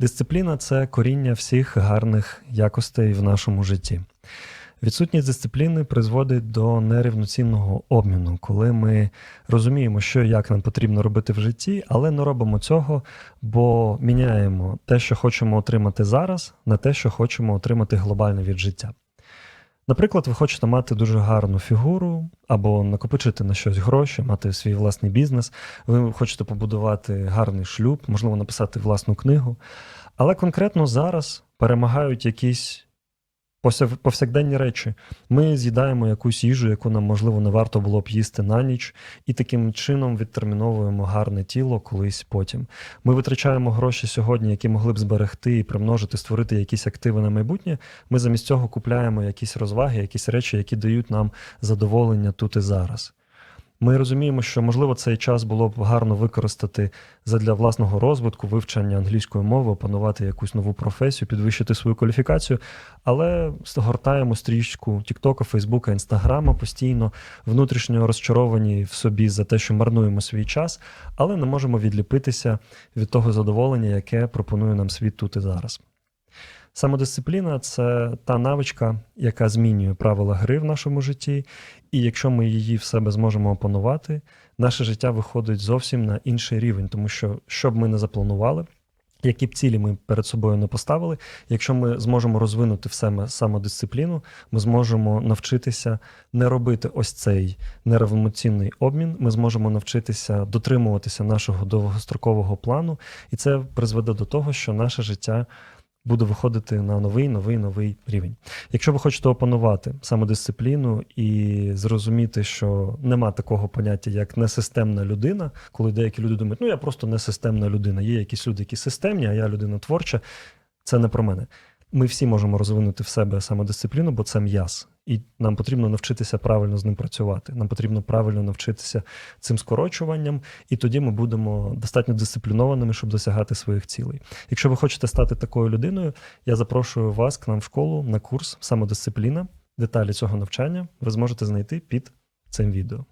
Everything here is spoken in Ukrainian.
Дисципліна це коріння всіх гарних якостей в нашому житті. Відсутність дисципліни призводить до нерівноцінного обміну, коли ми розуміємо, що і як нам потрібно робити в житті, але не робимо цього, бо міняємо те, що хочемо отримати зараз, на те, що хочемо отримати глобально від життя. Наприклад, ви хочете мати дуже гарну фігуру або накопичити на щось гроші, мати свій власний бізнес, ви хочете побудувати гарний шлюб, можливо, написати власну книгу. Але конкретно зараз перемагають якісь повсякденні речі. Ми з'їдаємо якусь їжу, яку нам, можливо, не варто було б їсти на ніч, і таким чином відтерміновуємо гарне тіло колись потім. Ми витрачаємо гроші сьогодні, які могли б зберегти і примножити, створити якісь активи на майбутнє. Ми замість цього купляємо якісь розваги, якісь речі, які дають нам задоволення тут і зараз. Ми розуміємо, що можливо цей час було б гарно використати задля власного розвитку, вивчення англійської мови, опанувати якусь нову професію, підвищити свою кваліфікацію, але гортаємо стрічку Тіктока, Фейсбука, Інстаграма постійно, внутрішньо розчаровані в собі за те, що марнуємо свій час, але не можемо відліпитися від того задоволення, яке пропонує нам світ тут і зараз. Самодисципліна це та навичка, яка змінює правила гри в нашому житті, і якщо ми її в себе зможемо опанувати, наше життя виходить зовсім на інший рівень, тому що що б ми не запланували, які б цілі ми перед собою не поставили, якщо ми зможемо розвинути в себе самодисципліну, ми зможемо навчитися не робити ось цей нерівноцінний обмін. Ми зможемо навчитися дотримуватися нашого довгострокового плану, і це призведе до того, що наше життя буде виходити на новий, новий, новий рівень. Якщо ви хочете опанувати самодисципліну і зрозуміти, що нема такого поняття, як несистемна людина, коли деякі люди думають, ну я просто несистемна людина. Є якісь люди, які системні, а я людина творча. Це не про мене. Ми всі можемо розвинути в себе самодисципліну, бо це м'яз. І нам потрібно навчитися правильно з ним працювати. Нам потрібно правильно навчитися цим скорочуванням, і тоді ми будемо достатньо дисциплінованими, щоб досягати своїх цілей. Якщо ви хочете стати такою людиною, я запрошую вас к нам в школу на курс самодисципліна. Деталі цього навчання ви зможете знайти під цим відео.